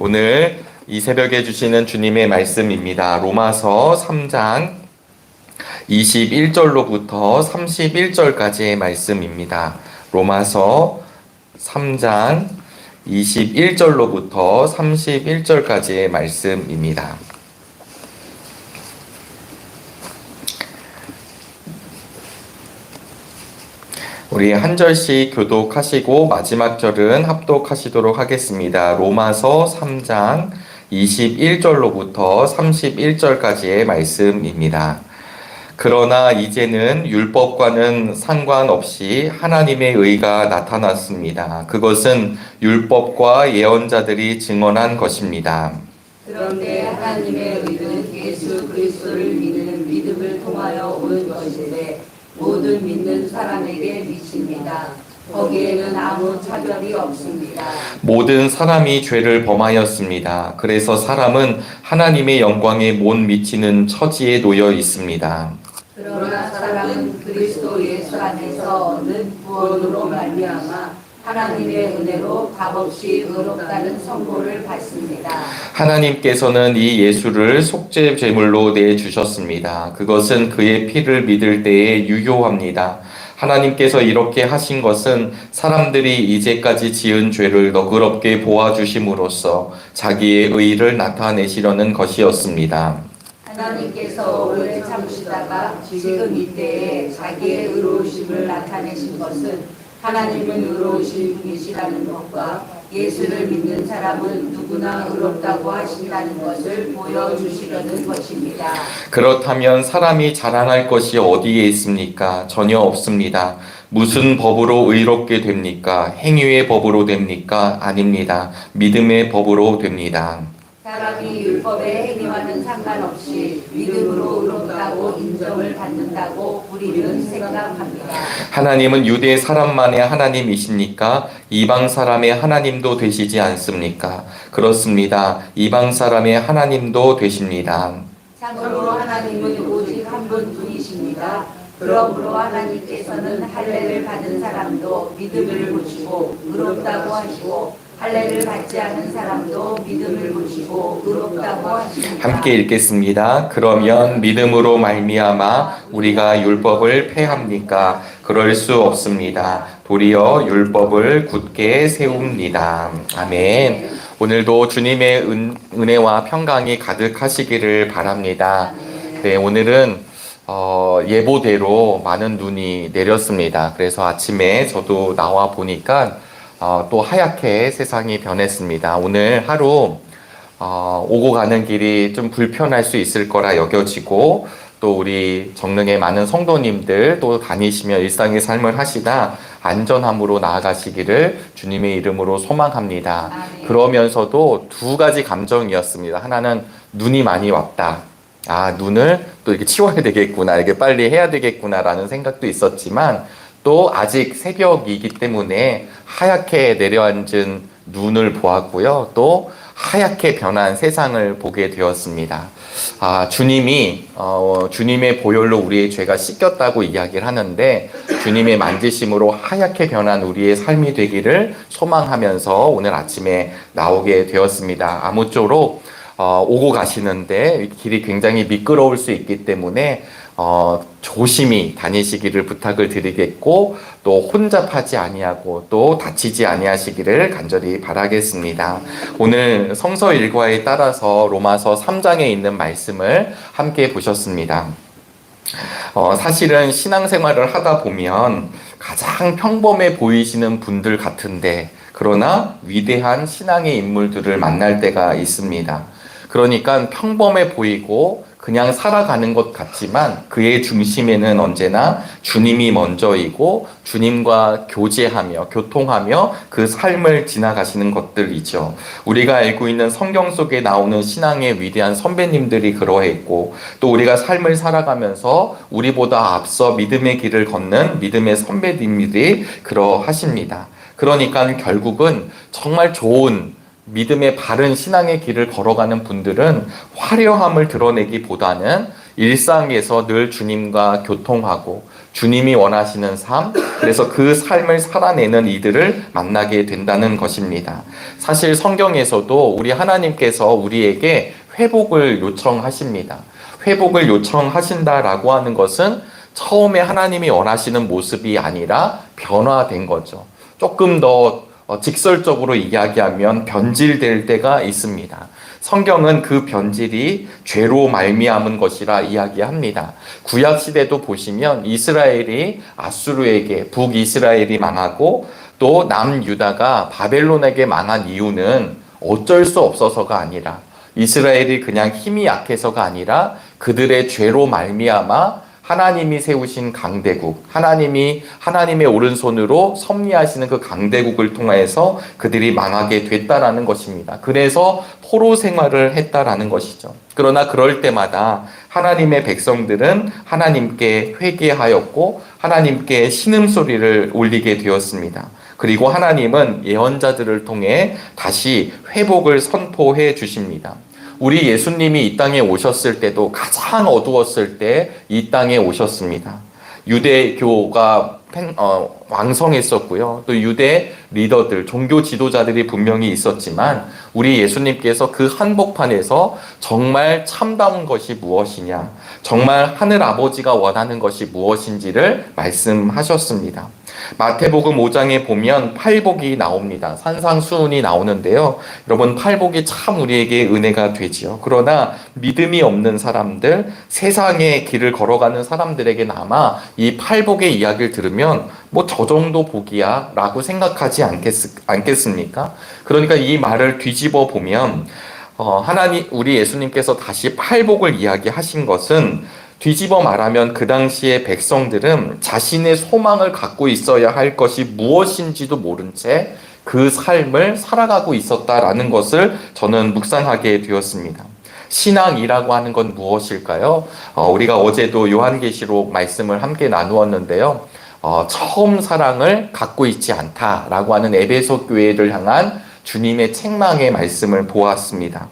오늘 이 새벽에 주시는 주님의 말씀입니다. 로마서 3장 21절로부터 31절까지의 말씀입니다. 로마서 3장 21절로부터 31절까지의 말씀입니다. 우리 한 절씩 교독하시고 마지막 절은 합독하시도록 하겠습니다. 로마서 3장 21절로부터 31절까지의 말씀입니다. 그러나 이제는 율법과는 상관없이 하나님의 의가 나타났습니다. 그것은 율법과 예언자들이 증언한 것입니다. 그런데 하나님의 의는 예수 그리스도를 믿는 믿음을 통하여 오는 것인데 모든 믿는 사람에게 미칩니다. 거기에는 아무 차별이 없습니다. 모든 사람이 죄를 범하였습니다. 그래서 사람은 하나님의 영광에 못 미치는 처지에 놓여 있습니다. 그러나 사람은 그리스도 예수 안에서 얻는 구원으로 말미암아 하나님의 은혜로 값없이 의롭다는 선고를 받습니다. 하나님께서는 이 예수를 속죄 제물로 내 주셨습니다. 그것은 그의 피를 믿을 때에 유효합니다. 하나님께서 이렇게 하신 것은 사람들이 이제까지 지은 죄를 너그럽게 보아주심으로써 자기의 의를 나타내시려는 것이었습니다. 하나님께서 오래 참으시다가 지금 이때에 자기의 의로우심을 나타내신 것은 하나님은 의로우신 분이시라는 것과 예수를 믿는 사람은 누구나 의롭다고 하신다는 것을 보여주시려는 것입니다. 그렇다면 사람이 자랑할 것이 어디에 있습니까? 전혀 없습니다. 무슨 법으로 의롭게 됩니까? 행위의 법으로 됩니까? 아닙니다. 믿음의 법으로 됩니다. 사람이 율법의 행위와는 상관없이 믿음으로 의롭다고 인정을 받는다고 우리는 생각합니다. 하나님은 유대 사람만의 하나님이십니까? 이방 사람의 하나님도 되시지 않습니까? 그렇습니다. 이방 사람의 하나님도 되십니다. 참으로 하나님은 오직 한 분뿐이십니다. 그러므로 하나님께서는 할례를 받은 사람도 믿음을 보시고 의롭다고 하시고 할례를 받지 않은 사람도 믿음을 보시고 의롭다고 하십니다. 함께 읽겠습니다. 그러면 믿음으로 말미암아 우리가 율법을 폐합니까? 그럴 수 없습니다. 도리어 율법을 굳게 세웁니다. 아멘. 오늘도 주님의 은, 은혜와 평강이 가득하시기를 바랍니다. 네, 오늘은 어, 예보대로 많은 눈이 내렸습니다. 그래서 아침에 저도 나와 보니까 어, 또 하얗게 세상이 변했습니다. 오늘 하루 어, 오고 가는 길이 좀 불편할 수 있을 거라 여겨지고 또 우리 정릉의 많은 성도님들 또 다니시며 일상의 삶을 하시다 안전함으로 나아가시기를 주님의 이름으로 소망합니다. 아멘. 그러면서도 두 가지 감정이었습니다. 하나는 눈이 많이 왔다. 아, 눈을 또 이렇게 치워야 되겠구나. 이게 빨리 해야 되겠구나라는 생각도 있었지만 또 아직 새벽이기 때문에 하얗게 내려앉은 눈을 보았고요. 또 하얗게 변한 세상을 보게 되었습니다. 아, 주님이, 어, 주님의 보혈로 우리의 죄가 씻겼다고 이야기를 하는데, 주님의 만지심으로 하얗게 변한 우리의 삶이 되기를 소망하면서 오늘 아침에 나오게 되었습니다. 아무쪼록, 어, 오고 가시는데 길이 굉장히 미끄러울 수 있기 때문에 어, 조심히 다니시기를 부탁을 드리겠고 또 혼잡하지 아니하고 또 다치지 아니하시기를 간절히 바라겠습니다. 오늘 성서 일과에 따라서 로마서 3장에 있는 말씀을 함께 보셨습니다. 어, 사실은 신앙생활을 하다 보면 가장 평범해 보이시는 분들 같은데 그러나 위대한 신앙의 인물들을 만날 때가 있습니다. 그러니까 평범해 보이고 그냥 살아가는 것 같지만 그의 중심에는 언제나 주님이 먼저이고 주님과 교제하며 교통하며 그 삶을 지나가시는 것들이죠. 우리가 알고 있는 성경 속에 나오는 신앙의 위대한 선배님들이 그러했고 또 우리가 삶을 살아가면서 우리보다 앞서 믿음의 길을 걷는 믿음의 선배님들이 그러하십니다. 그러니까 결국은 정말 좋은 믿음의 바른 신앙의 길을 걸어가는 분들은 화려함을 드러내기보다는 일상에서 늘 주님과 교통하고 주님이 원하시는 삶, 그래서 그 삶을 살아내는 이들을 만나게 된다는 것입니다. 사실 성경에서도 우리 하나님께서 우리에게 회복을 요청하십니다. 회복을 요청하신다라고 하는 것은 처음에 하나님이 원하시는 모습이 아니라 변화된 거죠. 조금 더 어, 직설적으로 이야기하면 변질될 때가 있습니다. 성경은 그 변질이 죄로 말미암은 것이라 이야기합니다. 구약 시대도 보시면 이스라엘이 아수르에게 북이스라엘이 망하고 또 남유다가 바벨론에게 망한 이유는 어쩔 수 없어서가 아니라 이스라엘이 그냥 힘이 약해서가 아니라 그들의 죄로 말미암아 하나님이 세우신 강대국, 하나님이 하나님의 오른손으로 섭리하시는 그 강대국을 통해서 그들이 망하게 됐다라는 것입니다. 그래서 포로 생활을 했다라는 것이죠. 그러나 그럴 때마다 하나님의 백성들은 하나님께 회개하였고 하나님께 신음소리를 올리게 되었습니다. 그리고 하나님은 예언자들을 통해 다시 회복을 선포해 주십니다. 우리 예수님이 이 땅에 오셨을 때도 가장 어두웠을 때 이 땅에 오셨습니다. 유대교가 팽- 어, 왕성했었고요. 또 유대 리더들, 종교 지도자들이 분명히 있었지만 우리 예수님께서 그 한복판에서 정말 참다운 것이 무엇이냐, 정말 하늘 아버지가 원하는 것이 무엇인지를 말씀하셨습니다. 마태복음 5장에 보면 팔복이 나옵니다. 산상수훈이 나오는데요. 여러분 팔복이 참 우리에게 은혜가 되지요. 그러나 믿음이 없는 사람들, 세상의 길을 걸어가는 사람들에게 아마 이 팔복의 이야기를 들으면 뭐 저 정도 복이야 라고 생각하지 않겠, 않겠습니까? 그러니까 이 말을 뒤집어 보면 어, 하나님, 우리 예수님께서 다시 팔복을 이야기하신 것은 뒤집어 말하면 그 당시의 백성들은 자신의 소망을 갖고 있어야 할 것이 무엇인지도 모른 채 그 삶을 살아가고 있었다라는 것을 저는 묵상하게 되었습니다. 신앙이라고 하는 건 무엇일까요? 어, 우리가 어제도 요한계시록 말씀을 함께 나누었는데요. 어, 처음 사랑을 갖고 있지 않다라고 하는 에베소 교회를 향한 주님의 책망의 말씀을 보았습니다.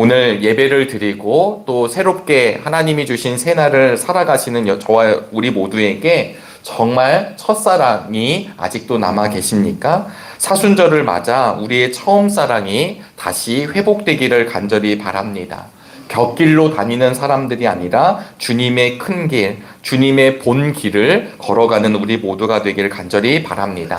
오늘 예배를 드리고 또 새롭게 하나님이 주신 새날을 살아가시는 여- 저와 우리 모두에게 정말 첫사랑이 아직도 남아 계십니까? 사순절을 맞아 우리의 처음 사랑이 다시 회복되기를 간절히 바랍니다. 곁길로 다니는 사람들이 아니라 주님의 큰 길, 주님의 본 길을 걸어가는 우리 모두가 되기를 간절히 바랍니다.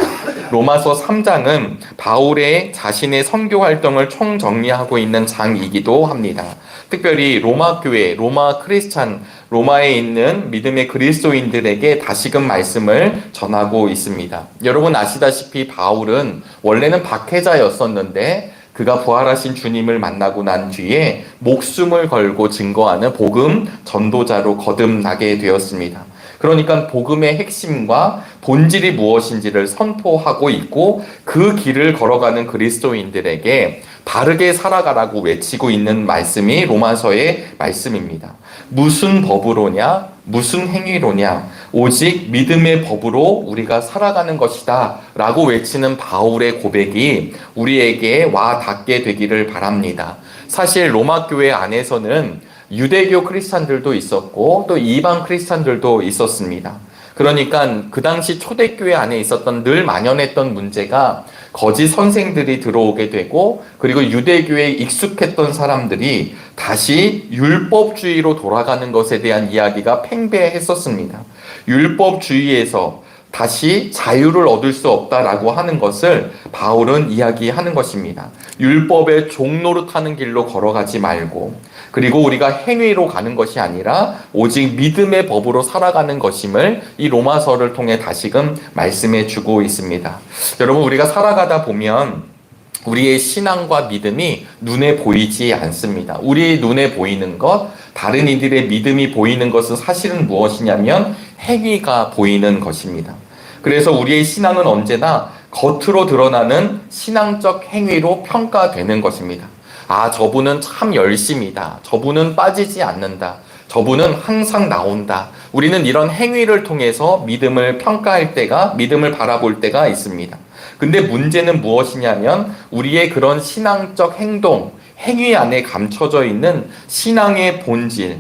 로마서 3장은 바울의 자신의 선교 활동을 총정리하고 있는 장이기도 합니다. 특별히 로마 교회, 로마 크리스찬, 로마에 있는 믿음의 그리스도인들에게 다시금 말씀을 전하고 있습니다. 여러분 아시다시피 바울은 원래는 박해자였었는데 그가 부활하신 주님을 만나고 난 뒤에 목숨을 걸고 증거하는 복음 전도자로 거듭나게 되었습니다. 그러니까 복음의 핵심과 본질이 무엇인지를 선포하고 있고 그 길을 걸어가는 그리스도인들에게 바르게 살아가라고 외치고 있는 말씀이 로마서의 말씀입니다. 무슨 법으로냐? 무슨 행위로냐? 오직 믿음의 법으로 우리가 살아가는 것이다. 라고 외치는 바울의 고백이 우리에게 와 닿게 되기를 바랍니다. 사실 로마 교회 안에서는 유대교 크리스찬들도 있었고 또 이방 크리스찬들도 있었습니다. 그러니까 그 당시 초대교회 안에 있었던 늘 만연했던 문제가 거짓 선생들이 들어오게 되고 그리고 유대교에 익숙했던 사람들이 다시 율법주의로 돌아가는 것에 대한 이야기가 팽배했었습니다. 율법주의에서 다시 자유를 얻을 수 없다라고 하는 것을 바울은 이야기하는 것입니다. 율법의 종노릇하는 길로 걸어가지 말고 그리고 우리가 행위로 가는 것이 아니라 오직 믿음의 법으로 살아가는 것임을 이 로마서를 통해 다시금 말씀해 주고 있습니다. 여러분 우리가 살아가다 보면 우리의 신앙과 믿음이 눈에 보이지 않습니다. 우리 눈에 보이는 것, 다른 이들의 믿음이 보이는 것은 사실은 무엇이냐면 행위가 보이는 것입니다. 그래서 우리의 신앙은 언제나 겉으로 드러나는 신앙적 행위로 평가되는 것입니다. 아, 저분은 참 열심이다. 저분은 빠지지 않는다. 저분은 항상 나온다. 우리는 이런 행위를 통해서 믿음을 평가할 때가, 믿음을 바라볼 때가 있습니다. 근데 문제는 무엇이냐면 우리의 그런 신앙적 행동, 행위 안에 감춰져 있는 신앙의 본질,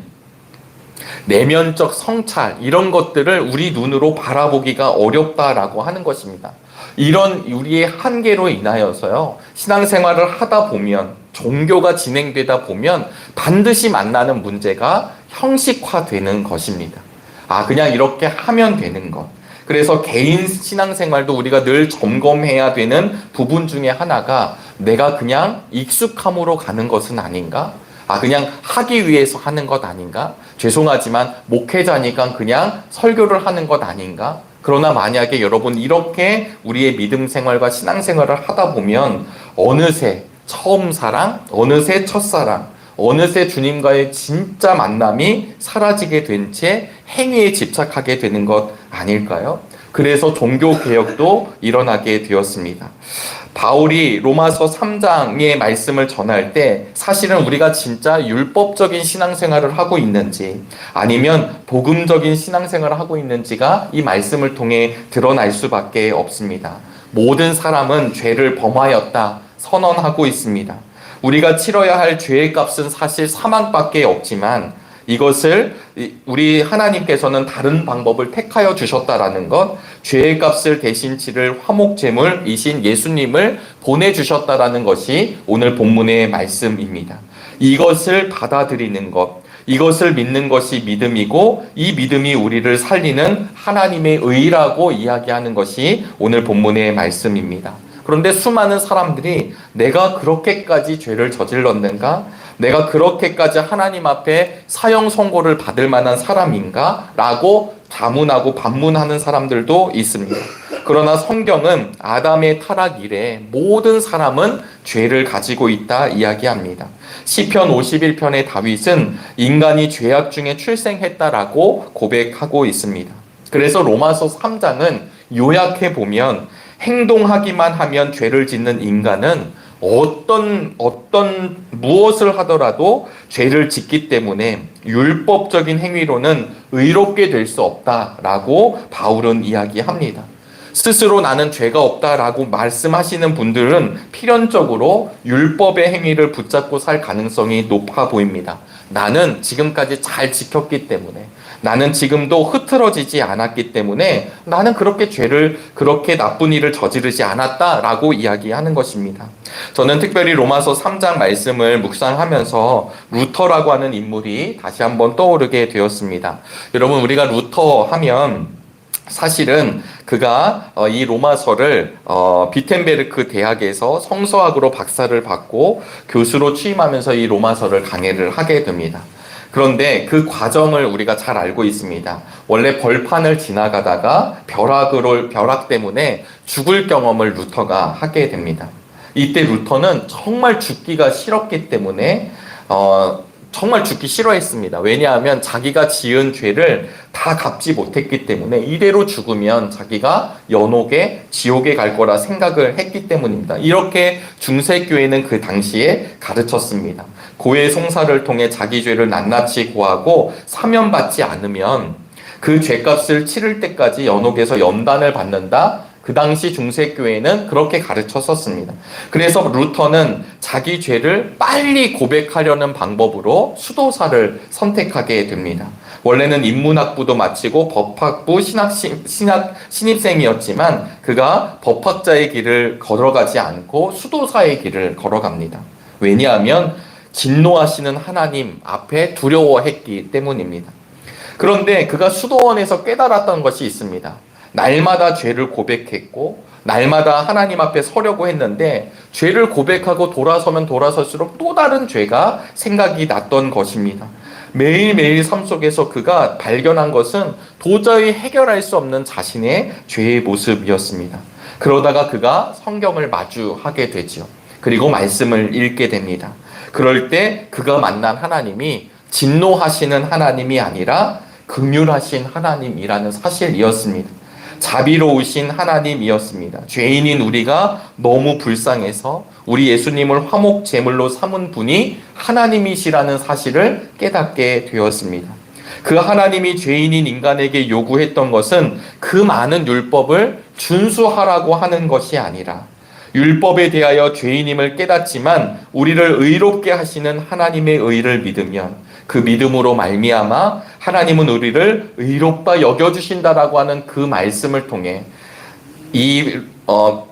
내면적 성찰 이런 것들을 우리 눈으로 바라보기가 어렵다라고 하는 것입니다. 이런 우리의 한계로 인하여서요 신앙생활을 하다 보면 종교가 진행되다 보면 반드시 만나는 문제가 형식화되는 것입니다. 아 그냥 이렇게 하면 되는 것. 그래서 개인 신앙생활도 우리가 늘 점검해야 되는 부분 중에 하나가 내가 그냥 익숙함으로 가는 것은 아닌가? 아, 그냥 하기 위해서 하는 것 아닌가? 죄송하지만 목회자니까 그냥 설교를 하는 것 아닌가? 그러나 만약에 여러분 이렇게 우리의 믿음 생활과 신앙 생활을 하다 보면 어느새 처음 사랑, 어느새 첫사랑, 어느새 주님과의 진짜 만남이 사라지게 된 채 행위에 집착하게 되는 것 아닐까요? 그래서 종교 개혁도 일어나게 되었습니다. 바울이 로마서 3장의 말씀을 전할 때 사실은 우리가 진짜 율법적인 신앙생활을 하고 있는지 아니면 복음적인 신앙생활을 하고 있는지가 이 말씀을 통해 드러날 수밖에 없습니다. 모든 사람은 죄를 범하였다 선언하고 있습니다. 우리가 치러야 할 죄의 값은 사실 사망밖에 없지만 이것을 우리 하나님께서는 다른 방법을 택하여 주셨다라는 것, 죄의 값을 대신 치를 화목제물이신 예수님을 보내주셨다라는 것이 오늘 본문의 말씀입니다. 이것을 받아들이는 것, 이것을 믿는 것이 믿음이고 이 믿음이 우리를 살리는 하나님의 의라고 이야기하는 것이 오늘 본문의 말씀입니다. 그런데 수많은 사람들이 내가 그렇게까지 죄를 저질렀는가? 내가 그렇게까지 하나님 앞에 사형 선고를 받을 만한 사람인가? 라고 자문하고 반문하는 사람들도 있습니다. 그러나 성경은 아담의 타락 이래 모든 사람은 죄를 가지고 있다 이야기합니다. 시편 51편의 다윗은 인간이 죄악 중에 출생했다라고 고백하고 있습니다. 그래서 로마서 3장은 요약해 보면 행동하기만 하면 죄를 짓는 인간은 어떤 어떤 무엇을 하더라도 죄를 짓기 때문에 율법적인 행위로는 의롭게 될 수 없다라고 바울은 이야기합니다. 스스로 나는 죄가 없다라고 말씀하시는 분들은 필연적으로 율법의 행위를 붙잡고 살 가능성이 높아 보입니다. 나는 지금까지 잘 지켰기 때문에 나는 지금도 흐트러지지 않았기 때문에 나는 그렇게 죄를 그렇게 나쁜 일을 저지르지 않았다라고 이야기하는 것입니다. 저는 특별히 로마서 3장 말씀을 묵상하면서 루터라고 하는 인물이 다시 한번 떠오르게 되었습니다. 여러분 우리가 루터 하면 사실은 그가 어, 이 로마서를 어, 비텐베르크 대학에서 성서학으로 박사를 받고 교수로 취임하면서 이 로마서를 강해를 하게 됩니다. 그런데 그 과정을 우리가 잘 알고 있습니다. 원래 벌판을 지나가다가 벼락으로 벼락 때문에 죽을 경험을 루터가 하게 됩니다. 이때 루터는 정말 죽기가 싫었기 때문에 어, 정말 죽기 싫어했습니다. 왜냐하면 자기가 지은 죄를 다 갚지 못했기 때문에 이대로 죽으면 자기가 연옥에 지옥에 갈 거라 생각을 했기 때문입니다. 이렇게 중세교회는 그 당시에 가르쳤습니다. 고해 송사를 통해 자기 죄를 낱낱이 고하고 사면받지 않으면 그 죄값을 치를 때까지 연옥에서 연단을 받는다. 그 당시 중세교회는 그렇게 가르쳤었습니다. 그래서 루터는 자기 죄를 빨리 고백하려는 방법으로 수도사를 선택하게 됩니다. 원래는 인문학부도 마치고 법학부 신학, 신학 신입생이었지만 그가 법학자의 길을 걸어가지 않고 수도사의 길을 걸어갑니다. 왜냐하면 진노하시는 하나님 앞에 두려워했기 때문입니다. 그런데 그가 수도원에서 깨달았던 것이 있습니다. 날마다 죄를 고백했고 날마다 하나님 앞에 서려고 했는데 죄를 고백하고 돌아서면 돌아설수록 또 다른 죄가 생각이 났던 것입니다. 매일매일 삶 속에서 그가 발견한 것은 도저히 해결할 수 없는 자신의 죄의 모습이었습니다. 그러다가 그가 성경을 마주하게 되지요. 그리고 말씀을 읽게 됩니다. 그럴 때 그가 만난 하나님이 진노하시는 하나님이 아니라 긍휼하신 하나님이라는 사실이었습니다. 자비로우신 하나님이었습니다. 죄인인 우리가 너무 불쌍해서 우리 예수님을 화목 제물로 삼은 분이 하나님이시라는 사실을 깨닫게 되었습니다. 그 하나님이 죄인인 인간에게 요구했던 것은 그 많은 율법을 준수하라고 하는 것이 아니라 율법에 대하여 죄인임을 깨닫지만 우리를 의롭게 하시는 하나님의 의를 믿으면 그 믿음으로 말미암아 하나님은 우리를 의롭다 여겨 주신다라고 하는 그 말씀을 통해 이 어,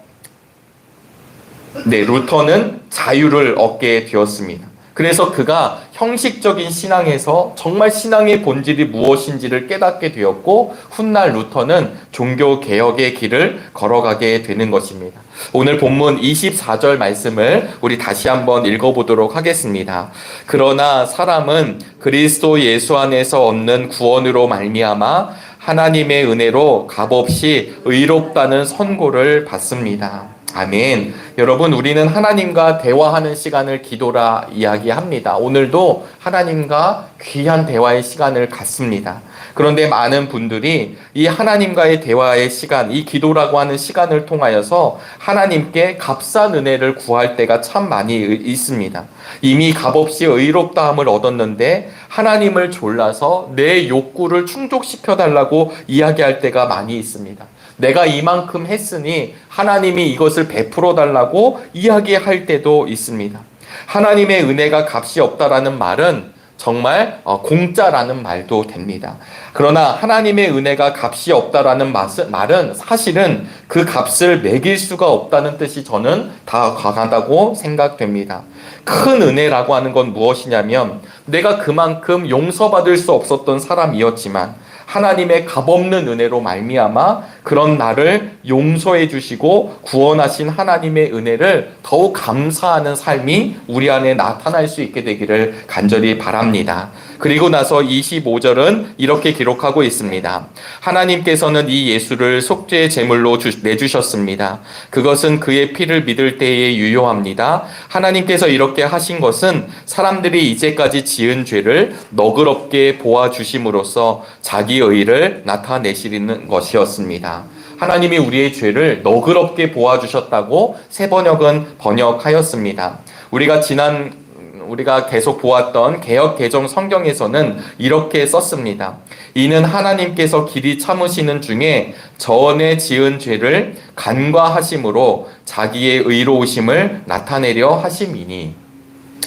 네, 루터는 자유를 얻게 되었습니다. 그래서 그가 형식적인 신앙에서 정말 신앙의 본질이 무엇인지를 깨닫게 되었고 훗날 루터는 종교 개혁의 길을 걸어가게 되는 것입니다. 오늘 본문 24절 말씀을 우리 다시 한번 읽어보도록 하겠습니다. 그러나 사람은 그리스도 예수 안에서 얻는 구원으로 말미암아 하나님의 은혜로 값없이 의롭다는 선고를 받습니다. 아멘. 여러분, 우리는 하나님과 대화하는 시간을 기도라 이야기합니다. 오늘도 하나님과 귀한 대화의 시간을 갖습니다. 그런데 많은 분들이 이 하나님과의 대화의 시간, 이 기도라고 하는 시간을 통하여서 하나님께 값싼 은혜를 구할 때가 참 많이 있습니다. 이미 값없이 의롭다함을 얻었는데 하나님을 졸라서 내 욕구를 충족시켜 달라고 이야기할 때가 많이 있습니다. 내가 이만큼 했으니 하나님이 이것을 베풀어 달라고 이야기할 때도 있습니다. 하나님의 은혜가 값이 없다라는 말은 정말 어, 공짜라는 말도 됩니다. 그러나 하나님의 은혜가 값이 없다라는 말은 사실은 그 값을 매길 수가 없다는 뜻이 저는 다 과하다고 생각됩니다. 큰 은혜라고 하는 건 무엇이냐면 내가 그만큼 용서받을 수 없었던 사람이었지만 하나님의 값없는 은혜로 말미암아 그런 나를 용서해 주시고 구원하신 하나님의 은혜를 더욱 감사하는 삶이 우리 안에 나타날 수 있게 되기를 간절히 바랍니다. 그리고 나서 25절은 이렇게 기록하고 있습니다. 하나님께서는 이 예수를 속죄 제물로 내주셨습니다. 그것은 그의 피를 믿을 때에 유효합니다. 하나님께서 이렇게 하신 것은 사람들이 이제까지 지은 죄를 너그럽게 보아주심으로써 자기 의를 나타내시는 것이었습니다. 하나님이 우리의 죄를 너그럽게 보아주셨다고 새 번역은 번역하였습니다. 우리가 지난 우리가 계속 보았던 개혁 개정 성경에서는 이렇게 썼습니다. 이는 하나님께서 길이 참으시는 중에 전에 지은 죄를 간과하심으로 자기의 의로우심을 나타내려 하심이니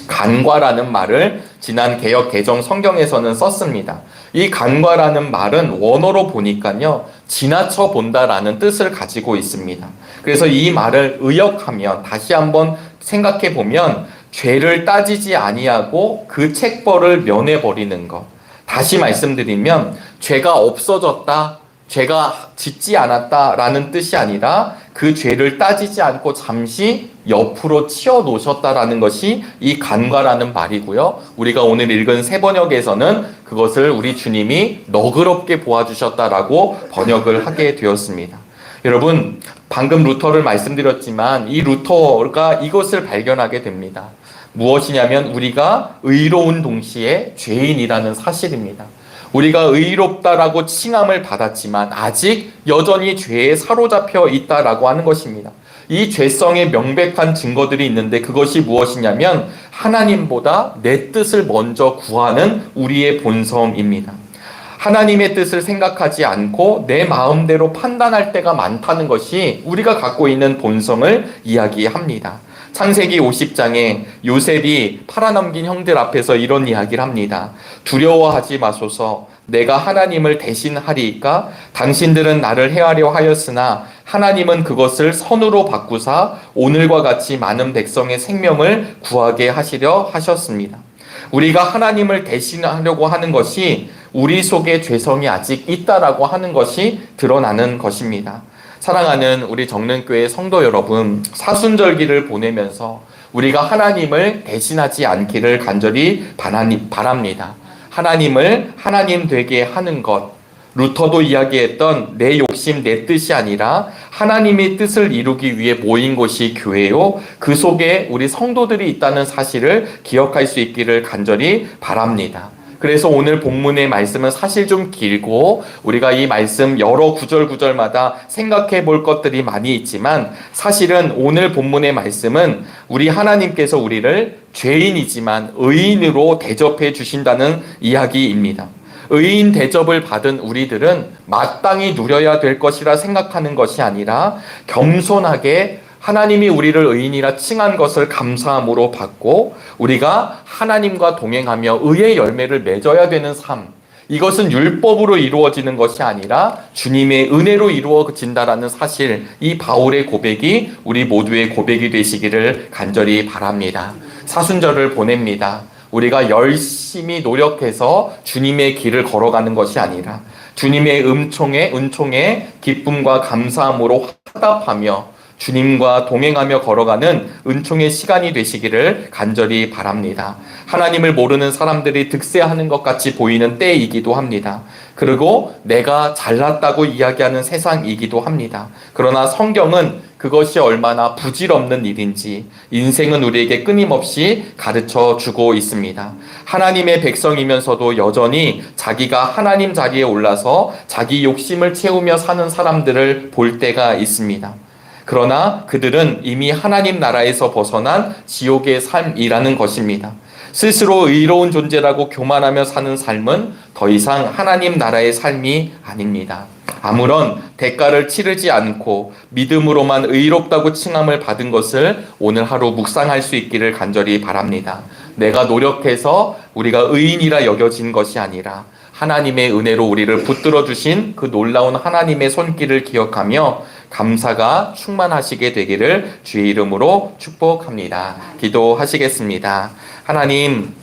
간과라는 말을 지난 개혁 개정 성경에서는 썼습니다. 이 간과라는 말은 원어로 보니까요, 지나쳐 본다라는 뜻을 가지고 있습니다. 그래서 이 말을 의역하면 다시 한번 생각해 보면 죄를 따지지 아니하고 그 책벌을 면해 버리는 것. 다시 말씀드리면 죄가 없어졌다, 죄가 짓지 않았다라는 뜻이 아니라 그 죄를 따지지 않고 잠시 옆으로 치워 놓으셨다라는 것이 이 간과라는 말이고요. 우리가 오늘 읽은 세 번역에서는 그것을 우리 주님이 너그럽게 보아주셨다라고 번역을 하게 되었습니다. 여러분, 방금 루터를 말씀드렸지만 이 루터가 이것을 발견하게 됩니다. 무엇이냐면 우리가 의로운 동시에 죄인이라는 사실입니다. 우리가 의롭다라고 칭함을 받았지만 아직 여전히 죄에 사로잡혀 있다라고 하는 것입니다. 이 죄성의 명백한 증거들이 있는데 그것이 무엇이냐면 하나님보다 내 뜻을 먼저 구하는 우리의 본성입니다. 하나님의 뜻을 생각하지 않고 내 마음대로 판단할 때가 많다는 것이 우리가 갖고 있는 본성을 이야기합니다. 창세기 50장에 요셉이 팔아넘긴 형들 앞에서 이런 이야기를 합니다. 두려워하지 마소서 내가 하나님을 대신하리이까 당신들은 나를 해하려 하였으나 하나님은 그것을 선으로 바꾸사 오늘과 같이 많은 백성의 생명을 구하게 하시려 하셨습니다. 우리가 하나님을 대신하려고 하는 것이 우리 속에 죄성이 아직 있다라고 하는 것이 드러나는 것입니다. 사랑하는 우리 정릉교회 성도 여러분, 사순절기를 보내면서 우리가 하나님을 대신하지 않기를 간절히 바랍니다. 하나님을 하나님 되게 하는 것, 루터도 이야기했던 내 욕심, 내 뜻이 아니라 하나님의 뜻을 이루기 위해 모인 곳이 교회요. 그 속에 우리 성도들이 있다는 사실을 기억할 수 있기를 간절히 바랍니다. 그래서 오늘 본문의 말씀은 사실 좀 길고 우리가 이 말씀 여러 구절 구절마다 생각해 볼 것들이 많이 있지만 사실은 오늘 본문의 말씀은 우리 하나님께서 우리를 죄인이지만 의인으로 대접해 주신다는 이야기입니다. 의인 대접을 받은 우리들은 마땅히 누려야 될 것이라 생각하는 것이 아니라 겸손하게 하나님이 우리를 의인이라 칭한 것을 감사함으로 받고 우리가 하나님과 동행하며 의의 열매를 맺어야 되는 삶. 이것은 율법으로 이루어지는 것이 아니라 주님의 은혜로 이루어진다라는 사실, 이 바울의 고백이 우리 모두의 고백이 되시기를 간절히 바랍니다. 사순절을 보냅니다. 우리가 열심히 노력해서 주님의 길을 걸어가는 것이 아니라 주님의 음총에 은총에 기쁨과 감사함으로 화답하며 주님과 동행하며 걸어가는 은총의 시간이 되시기를 간절히 바랍니다. 하나님을 모르는 사람들이 득세하는 것 같이 보이는 때이기도 합니다. 그리고 내가 잘났다고 이야기하는 세상이기도 합니다. 그러나 성경은 그것이 얼마나 부질없는 일인지 인생은 우리에게 끊임없이 가르쳐 주고 있습니다. 하나님의 백성이면서도 여전히 자기가 하나님 자리에 올라서 자기 욕심을 채우며 사는 사람들을 볼 때가 있습니다. 그러나 그들은 이미 하나님 나라에서 벗어난 지옥의 삶이라는 것입니다. 스스로 의로운 존재라고 교만하며 사는 삶은 더 이상 하나님 나라의 삶이 아닙니다. 아무런 대가를 치르지 않고 믿음으로만 의롭다고 칭함을 받은 것을 오늘 하루 묵상할 수 있기를 간절히 바랍니다. 내가 노력해서 우리가 의인이라 여겨진 것이 아니라 하나님의 은혜로 우리를 붙들어 주신 그 놀라운 하나님의 손길을 기억하며 감사가 충만하시게 되기를 주의 이름으로 축복합니다. 기도하시겠습니다. 하나님,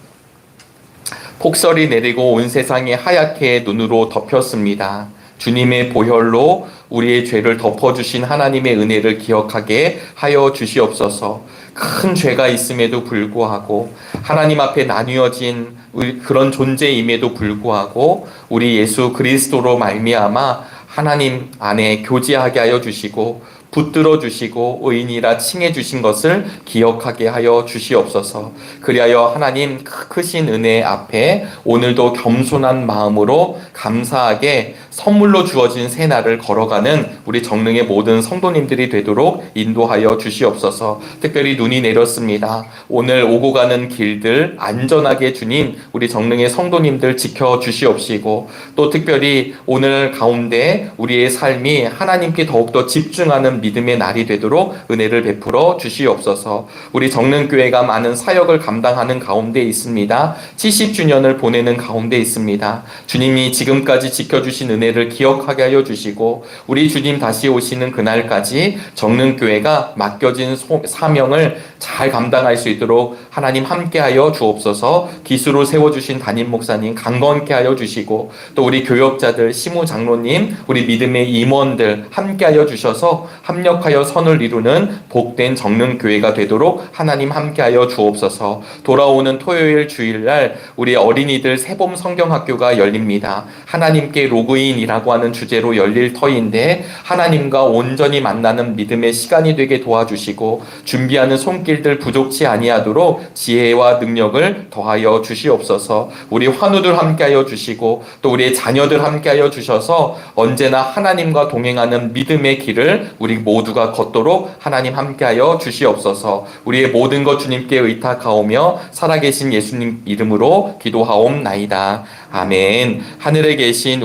폭설이 내리고 온 세상이 하얗게 눈으로 덮였습니다. 주님의 보혈로 우리의 죄를 덮어주신 하나님의 은혜를 기억하게 하여 주시옵소서. 큰 죄가 있음에도 불구하고 하나님 앞에 나뉘어진 그런 존재임에도 불구하고 우리 예수 그리스도로 말미암아 하나님 안에 교제하게 하여 주시고 붙들어 주시고 의인이라 칭해 주신 것을 기억하게 하여 주시옵소서. 그리하여 하나님 크신 은혜 앞에 오늘도 겸손한 마음으로 감사하게 선물로 주어진 새 날을 걸어가는 우리 정릉의 모든 성도님들이 되도록 인도하여 주시옵소서. 특별히 눈이 내렸습니다. 오늘 오고 가는 길들 안전하게 주님 우리 정릉의 성도님들 지켜 주시옵시고 또 특별히 오늘 가운데 우리의 삶이 하나님께 더욱더 집중하는 믿음의 날이 되도록 은혜를 베풀어 주시옵소서. 우리 정릉교회가 많은 사역을 감당하는 가운데 있습니다. 70주년을 보내는 가운데 있습니다. 주님이 지금까지 지켜주신 은혜를 기억하게 하여 주시고 우리 주님 다시 오시는 그날까지 정릉교회가 맡겨진 소- 사명을 잘 감당할 수 있도록 하나님 함께하여 주옵소서. 기수로 세워주신 담임 목사님 강건케 하여 주시고 또 우리 교역자들 시무 장로님 우리 믿음의 임원들 함께하여 주셔서 합력하여 선을 이루는 복된 정릉 교회가 되도록 하나님 함께하여 주옵소서. 돌아오는 토요일 주일날 우리 어린이들 세봄 성경학교가 열립니다. 하나님께 로그인이라고 하는 주제로 열릴 터인데 하나님과 온전히 만나는 믿음의 시간이 되게 도와주시고 준비하는 손길들 부족치 아니하도록 지혜와 능력을 더하여 주시옵소서. 우리 환우들 함께하여 주시고 또 우리의 자녀들 함께하여 주셔서 언제나 하나님과 동행하는 믿음의 길을 우리 모두가 걷도록 하나님 함께하여 주시옵소서. 우리의 모든 것 주님께 의탁하오며 살아계신 예수님 이름으로 기도하옵나이다. 아멘. 하늘에 계신